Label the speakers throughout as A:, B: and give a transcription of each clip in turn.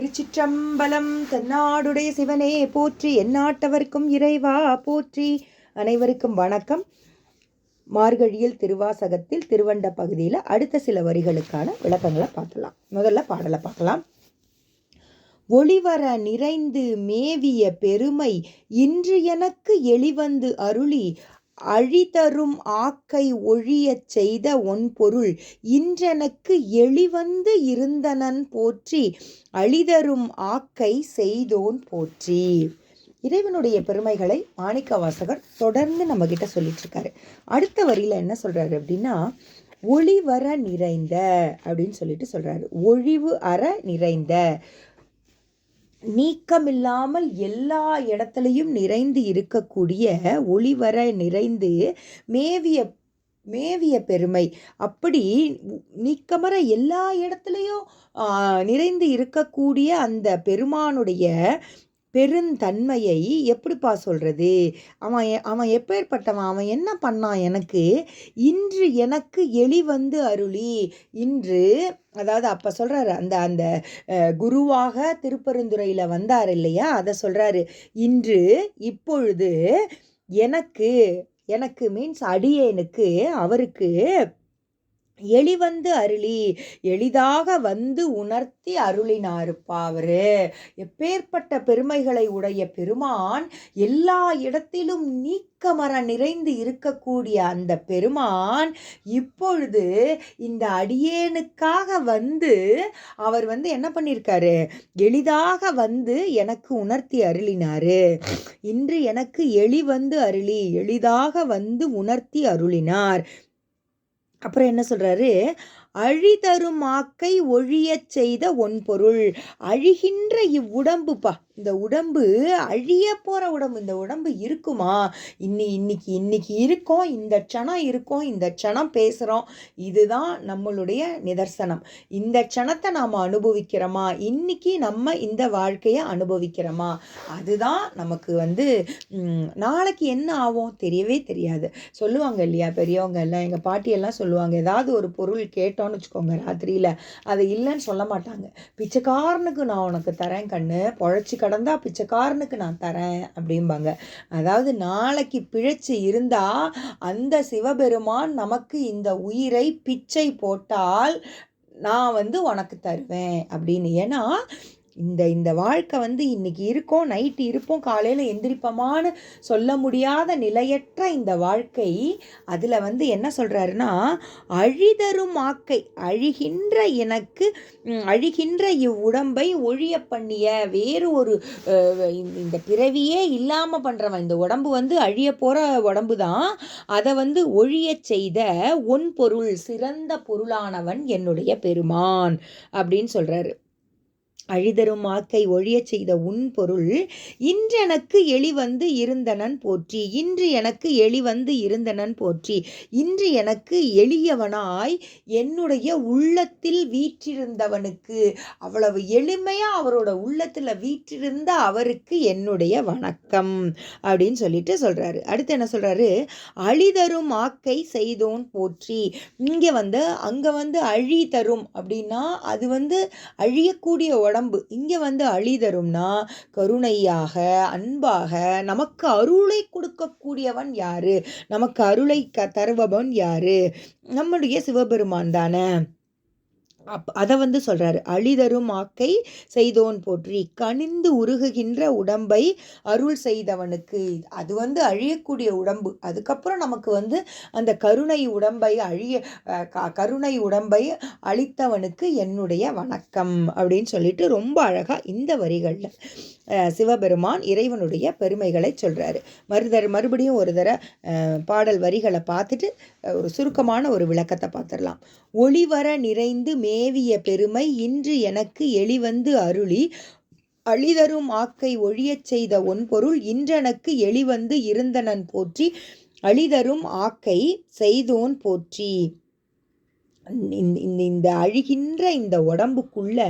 A: திருச்சிற்றம்பலம் தன்னாடுடைய சிவனே போற்றி எந்நாட்டவர்க்கும் இறைவா போற்றி. அனைவருக்கும் வணக்கம். மார்கழியில் திருவாசகத்தில் திருவண்ட பகுதியில் அடுத்த சில வரிகளுக்கான விளக்கங்களை பார்க்கலாம் முதல்ல பாடலை பார்க்கலாம். ஒளிவர நிறைந்து மேவிய பெருமை இன்று எனக்கு எளிவந்து அருளி. அழிதரும் ஆக்கை ஒழியச் செய்த ஒன்பொருள் இன்றெனக்கு எளிவந்து இருந்தனன் போற்றி அழிதரும் ஆக்கை செய்தோன் போற்றி. இறைவனுடைய பெருமைகளை மாணிக்க வாசகர் தொடர்ந்து நம்ம கிட்ட சொல்லிட்டு இருக்காரு அடுத்த வரியில என்ன சொல்றாரு அப்படின்னா ஒளிவர நிறைந்த அப்படின்னு சொல்லிட்டு சொல்றாரு. ஒழிவு அற நிறைந்த. நீக்கமில்லாமல் எல்லா இடத்துலையும் நிறைந்து இருக்கக்கூடிய ஒளிவர நிறைந்து மேவிய மேவிய பெருமை. அப்படி நீக்கமர எல்லா இடத்துலையும் நிறைந்து இருக்கக்கூடிய அந்த பெருமானுடைய பெருந்தன்மையை எப்படிப்பா சொல்கிறது அவன் அவன் எப்பேற்பட்டவன்? அவன் என்ன பண்ணான் எனக்கு? இன்று எனக்கு எளி வந்து அருளி. இன்று அதாவது அப்போ சொல்கிறாரு அந்த அந்த குருவாக திருப்பெருந்துறையில் வந்தார் இல்லையா? அதை சொல்கிறாரு இன்று இப்பொழுது எனக்கு எனக்கு மீன்ஸ் அடியேனுக்கு அவருக்கு எளி வந்து அருளி எளிதாக வந்து உணர்த்தி அருளினாருப்பா அவரு. எப்பேற்பட்ட பெருமைகளை உடைய பெருமான் எல்லா இடத்திலும் நீக்கமர நிறைந்து இருக்கக்கூடிய அந்த பெருமான் இப்பொழுது இந்த அடியேனுக்காக வந்து அவர் வந்து என்ன பண்ணியிருக்காரு எளிதாக வந்து எனக்கு உணர்த்தி அருளினாரு. இன்று எனக்கு எளி வந்து அருளி எளிதாக வந்து உணர்த்தி அருளினார். அப்புறம் என்ன சொல்கிறாரு அழிதரும் ஆக்கை ஒழியச் செய்த ஒன்பொருள். அழிகின்ற இவ்வுடம்புப்பா இந்த உடம்பு அழிய போகிற உடம்பு இந்த உடம்பு இருக்குமா? இன்னி இன்னைக்கு இன்னைக்கு இருக்கோம் இந்த க்ஷணம் இருக்கோம் இந்த க்ஷணம் பேசுகிறோம் இதுதான் நம்மளுடைய நிதர்சனம். இந்த க்ஷணத்தை நாம் அனுபவிக்கிறோமா? இன்னைக்கு நம்ம இந்த வாழ்க்கையை அனுபவிக்கிறோமா? அதுதான் நமக்கு வந்து நாளைக்கு என்ன ஆகும்? தெரியவே தெரியாது. சொல்லுவாங்க இல்லையா பெரியவங்க எல்லாம் எங்கள் பாட்டியெல்லாம் சொல்லுவாங்க ஏதாவது ஒரு பொருள் கேட்டோன்னு வச்சுக்கோங்க ராத்திரியில். அதை இல்லைன்னு சொல்ல மாட்டாங்க. பிச்சைக்காரனுக்கு நான் உனக்கு தரேன் கண்ணு பொழைச்சி கடந்தா பிச்சைக்காரனுக்கு நான் தரேன் அப்படிம்பாங்க. அதாவது நாளைக்கு பிழைச்சி இருந்தால் அந்த சிவபெருமான் நமக்கு இந்த உயிரை பிச்சை போட்டால் நான் வந்து உனக்கு தருவேன் அப்படின்னு. ஏன்னா இந்த இந்த வாழ்க்கை வந்து இன்னைக்கு இருக்கோம் நைட்டு இருப்போம் காலையில் எந்திரிப்போமான்னு சொல்ல முடியாத நிலையற்ற இந்த வாழ்க்கை அதில் வந்து என்ன சொல்கிறாருன்னா அழிதரும் ஆக்கை அழிகின்ற எனக்கு அழிகின்ற இவ்வுடம்பை ஒழிய பண்ணிய வேறு ஒரு இந்த பிறவியே இல்லாமல் பண்ணுறவன் இந்த உடம்பு வந்து அழிய போகிற உடம்பு தான் அதை வந்து ஒழிய செய்த ஒன் பொருள் சிறந்த பொருளானவன் என்னுடைய பெருமான் அப்படின்னு சொல்கிறாரு அழிதரும் ஆக்கை ஒழியச் செய்த உன் பொருள் இன்றெனக்கு எளிவந்து இருந்தனன் போற்றி இன்று எனக்கு எளிவந்து இருந்தனன் போற்றி இன்று எனக்கு எளியவனாய் என்னுடைய உள்ளத்தில் வீற்றிருந்தவனுக்கு. அவ்வளவு எளிமையாக அவரோட உள்ளத்தில் வீற்றிருந்த அவருக்கு என்னுடைய வணக்கம் அப்படின்னு சொல்லிட்டு சொல்கிறாரு அடுத்து என்ன சொல்கிறாரு அழிதரும் ஆக்கை செய்தோன் போற்றி. இங்கே வந்து அங்கே வந்து அழி தரும் அப்படின்னா அது வந்து அழியக்கூடிய உடம்பு. இங்கே வந்து அழி தரும்னா கருணையாக அன்பாக நமக்கு அருளை கொடுக்கக்கூடியவன் யாரு? நமக்கு அருளை க தருபவன் யாரு? நம்முடைய சிவபெருமான் தானே. அப் அதை வந்து சொல்கிறாரு அழிதரும் ஆக்கை செய்தோன் போற்றி. கனிந்து உருகுகின்ற உடம்பை அருள் செய்தவனுக்கு. அது வந்து அழியக்கூடிய உடம்பு. அதுக்கப்புறம் நமக்கு வந்து அந்த கருணை உடம்பை அழிய கருணை உடம்பை அளித்தவனுக்கு என்னுடைய வணக்கம் அப்படின்னு சொல்லிட்டு ரொம்ப அழகாக இந்த வரிகளில் சிவபெருமான் இறைவனுடைய பெருமைகளை சொல்கிறாரு மறுதர மறுபடியும் ஒரு தர பாடல் வரிகளை பார்த்துட்டு ஒரு சுருக்கமான ஒரு விளக்கத்தை பார்த்துடலாம். ஒளிவர நிறைந்து மேவிய பெருமை இன்று எனக்கு எளிவந்து அருளி அழிதரும் ஆக்கை ஒழியச் செய்த ஒன்பொருள் இன்றெனக்கு எளிவந்து இருந்தனன் போற்றி அழிதரும் ஆக்கை செய்தோன் போற்றி. இந்த இந்த அழுகின்ற இந்த உடம்புக்குள்ள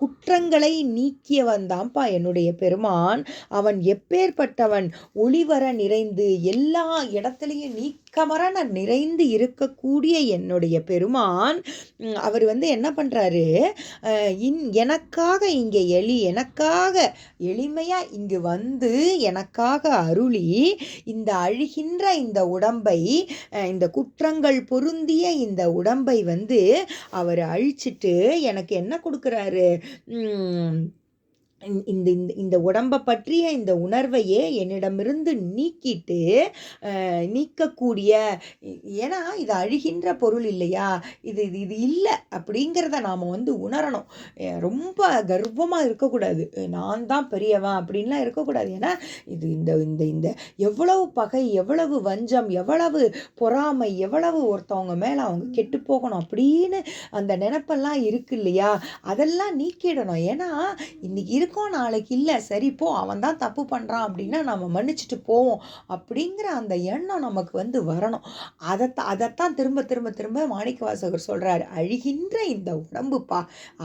A: குற்றங்களை நீக்கியவன் தான்ப்பா என்னுடைய பெருமான். அவன் எப்பேற்பட்டவன் ஒளிவர நிறைந்து எல்லா இடத்துலையும் நீக்க நீக்கமர நிறைந்து இருக்கக்கூடிய என்னுடைய பெருமான் அவர் வந்து என்ன பண்ணுறாரு இன் எனக்காக இங்கே எளி எனக்காக எளிமையாக இங்கு வந்து எனக்காக அருளி இந்த அழுகின்ற இந்த உடம்பை இந்த குற்றங்கள் பொருந்திய இந்த உடம்பை வந்து அவர் அழிச்சிட்டு எனக்கு என்ன கொடுக்குறாரு? இந்த இந்த இந்த உடம்பை பற்றிய இந்த உணர்வையே என்னிடமிருந்து நீக்கிட்டு நீக்கக்கூடிய ஏன்னா இது அழுகின்ற பொருள் இல்லையா? இது இது இது இல்லை அப்படிங்கிறத நாம் வந்து உணரணும். ரொம்ப கர்வமாக இருக்கக்கூடாது. நான் தான் பெரியவன் அப்படின்லாம் இருக்கக்கூடாது. ஏன்னா இது இந்த இந்த இந்த எவ்வளவு பகை எவ்வளவு வஞ்சம் எவ்வளவு பொறாமை எவ்வளவு ஒருத்தவங்க மேலே அவங்க கெட்டு போகணும் அப்படின்னு அந்த நினப்பெல்லாம் இருக்கு இல்லையா? அதெல்லாம் நீக்கிடணும். ஏன்னா இன்னைக்கு இருக்கோம் நாளைக்கு இல்லை சரி போ அவன் தான் தப்பு பண்ணுறான் அப்படின்னா நம்ம மன்னிச்சுட்டு போவோம் அப்படிங்கிற அந்த எண்ணம் நமக்கு வந்து வரணும். அதை அதைத்தான் திரும்ப திரும்ப திரும்ப மாணிக்க வாசகர் சொல்கிறாரு அழிகின்ற இந்த உடம்புப்பா.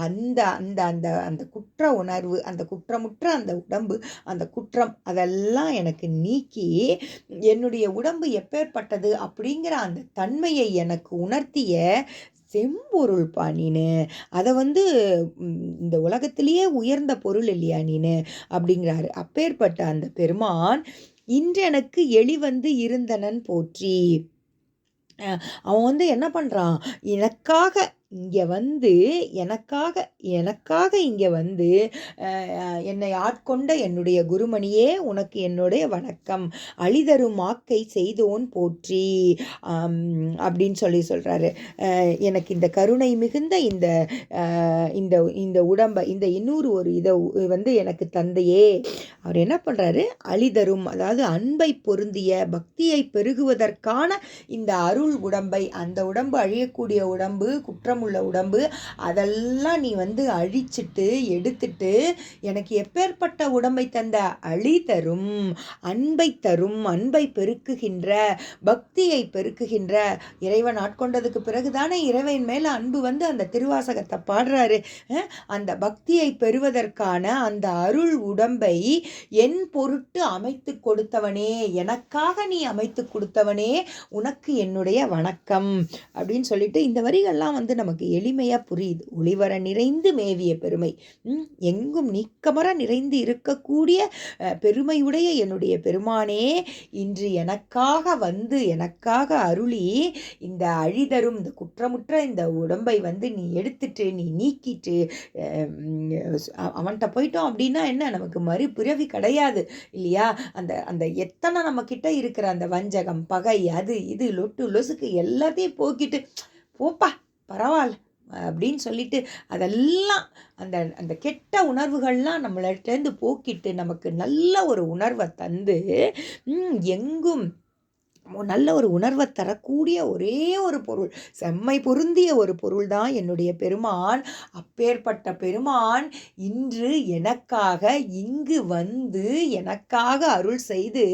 A: அந்த அந்த அந்த அந்த குற்ற உணர்வு அந்த குற்றமுற்ற அந்த உடம்பு அந்த குற்றம் அதெல்லாம் எனக்கு நீக்கி என்னுடைய உடம்பு எப்பேற்பட்டது அப்படிங்கிற அந்த தன்மையை எனக்கு உணர்த்திய செம்பொருள்ப்பா நீனு. அதை வந்து இந்த உலகத்திலேயே உயர்ந்த பொருள் இல்லையா நீனு? அப்படிங்கிறாரு. அப்பேற்பட்ட அந்த பெருமான் இன்றெனக்கு எளி வந்து இருந்தனன் போற்றி. அவன் வந்து என்ன பண்ணுறான் எனக்காக இங்கே வந்து எனக்காக எனக்காக இங்கே வந்து என்னை ஆட்கொண்ட என்னுடைய குருமணியே உனக்கு என்னுடைய வணக்கம். அழிதரும் ஆக்கை செய்தோன் போற்றி. அப்படின்னு சொல்லி சொல்கிறாரு எனக்கு இந்த கருணை மிகுந்த இந்த இந்த இந்த உடம்பை இந்த இன்னொரு ஒரு இதை வந்து எனக்கு தந்தையே. அவர் என்ன பண்ணுறாரு அழிதரும் அதாவது அன்பை பொருந்திய பக்தியை பெருகுவதற்கான இந்த அருள் உடம்பை அந்த உடம்பு அழியக்கூடிய உடம்பு குற்றம் உள்ள உடம்பு அதெல்லாம் நீ வந்து அழிச்சிட்டு எடுத்துட்டு எனக்கு எப்பேற்பட்ட உடம்பை தந்த அழி தரும் அன்பை தரும் அன்பை பெருக்குகின்ற பக்தியை பெருக்குகின்ற இறைவன் ஆட்கொண்டதுக்கு பிறகுதானே இறைவன் மேலே அன்பு வந்து அந்த திருவாசகத்தை பாடுறாரு. அந்த பக்தியை பெறுவதற்கான அந்த அருள் உடம்பை என் பொருட்டு அமைத்து கொடுத்தவனே எனக்காக நீ அமைத்து கொடுத்தவனே உனக்கு என்னுடைய வணக்கம் அப்படின்னு சொல்லிட்டு இந்த வரிகள்லாம் வந்து நமக்கு நமக்கு எளிமையாக புரியுது. ஒளிவர நிறைந்து மேவிய பெருமை. எங்கும் நீக்கமர நிறைந்து இருக்கக்கூடிய பெருமையுடைய என்னுடைய பெருமானே இன்று எனக்காக வந்து எனக்காக அருளி இந்த அழிதரும் இந்த குற்றமுற்ற இந்த உடம்பை வந்து நீ எடுத்துட்டு நீ நீக்கிட்டு அவன்கிட்ட போயிட்டோம் அப்படின்னா என்ன? நமக்கு மறுபிறவி கிடையாது இல்லையா? அந்த அந்த எத்தனை நம்மக்கிட்ட இருக்கிற அந்த வஞ்சகம் பகை அது இது லொட்டு லொசுக்கு எல்லாத்தையும் போக்கிட்டு போப்பா பரவாயில்ல அப்படின்னு சொல்லிட்டு அதெல்லாம் அந்த அந்த கெட்ட உணர்வுகள்லாம் நம்மள்கிட்டேருந்து போக்கிட்டு நமக்கு நல்ல ஒரு உணர்வை தந்து எங்கும் நல்ல ஒரு உணர்வை தரக்கூடிய ஒரே ஒரு பொருள். செம்மை பொருந்திய ஒரு பொருள் தான் என்னுடைய பெருமான். அப்பேற்பட்ட பெருமான் இன்று எனக்காக இங்கு வந்து எனக்காக அருள் செய்து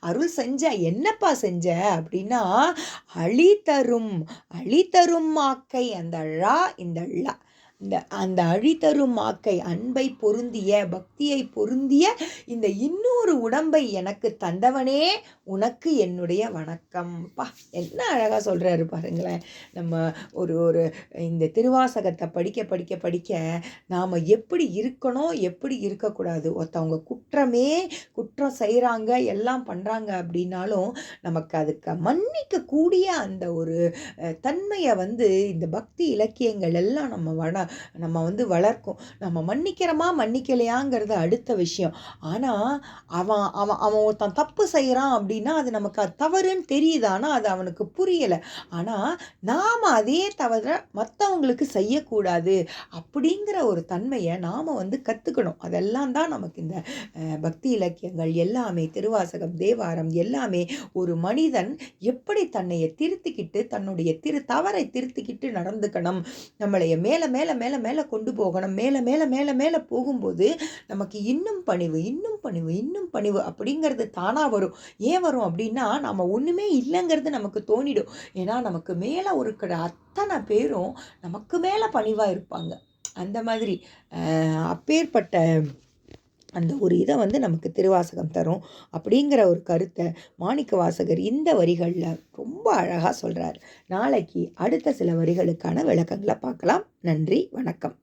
A: அருள் செஞ்ச என்னப்பா செஞ்ச? அப்படின்னா அழி தரும் அழி தரும் மாக்கை அந்த அழா இந்த அழா இந்த அந்த அழித்தரும் மாக்கை அன்பை பொருந்திய பக்தியை பொருந்திய இந்த இன்னொரு உடம்பை எனக்கு தந்தவனே உனக்கு என்னுடைய வணக்கம். பா என்ன அழகாக சொல்கிறாரு பாருங்களேன். நம்ம ஒரு ஒரு இந்த திருவாசகத்தை படிக்க படிக்க படிக்க நாம் எப்படி இருக்கணும் எப்படி இருக்கக்கூடாது? ஒருத்தவங்க குற்றமே குற்றம் செய்கிறாங்க எல்லாம் பண்ணுறாங்க அப்படின்னாலும் நமக்கு அதுக்கு மன்னிக்கக்கூடிய அந்த ஒரு தன்மையை வந்து இந்த பக்தி இலக்கியங்கள் எல்லாம் நம்ம வன நம்ம வந்து வளர்க்கும். நம்ம மன்னிக்கிறோமா? மன்னிக்கலையாங்கிறது அடுத்த விஷயம். ஆனால் அவன் அவன் அவன் ஒருத்தன் தப்பு செய்கிறான் அப்படின்னா அது நமக்கு அது தவறுன்னு தெரியுது. ஆனால் அது அவனுக்கு புரியலை. ஆனால் நாம் அதே தவிர மற்றவங்களுக்கு செய்யக்கூடாது அப்படிங்கிற ஒரு தன்மையை நாம் வந்து கற்றுக்கணும் அதெல்லாம் தான் நமக்கு இந்த பக்தி இலக்கியங்கள் எல்லாமே திருவாசகம் தேவாரம் எல்லாமே ஒரு மனிதன் எப்படி தன்னையை திருத்திக்கிட்டு தன்னுடைய திரு தவறை திருத்திக்கிட்டு நடந்துக்கணும். நம்மளைய மேலே மேலே மேலே மேலே கொண்டு போகணும். மேலே மேலே மேலே மேலே போகும்போது நமக்கு இன்னும் பணிவு இன்னும் பணிவு இன்னும் பணிவு அப்படிங்கிறது தானாக வரும். ஏன் வரும் அப்படின்னா நம்ம ஒன்றுமே இல்லைங்கிறது நமக்கு தோணிடும். ஏன்னா நமக்கு மேலே இருக்கிற அத்தனை பேரும் நமக்கு மேலே பணிவாக இருப்பாங்க. அந்த மாதிரி அப்பேற்பட்ட அந்த ஒரு இதை வந்து நமக்கு திருவாசகம் தரும். அப்படிங்கிற ஒரு கருத்தை மாணிக்க வாசகர் இந்த வரிகளில் ரொம்ப அழகாக சொல்கிறார் நாளைக்கு அடுத்த சில வரிகளுக்கான விளக்கங்களை பார்க்கலாம். நன்றி வணக்கம்.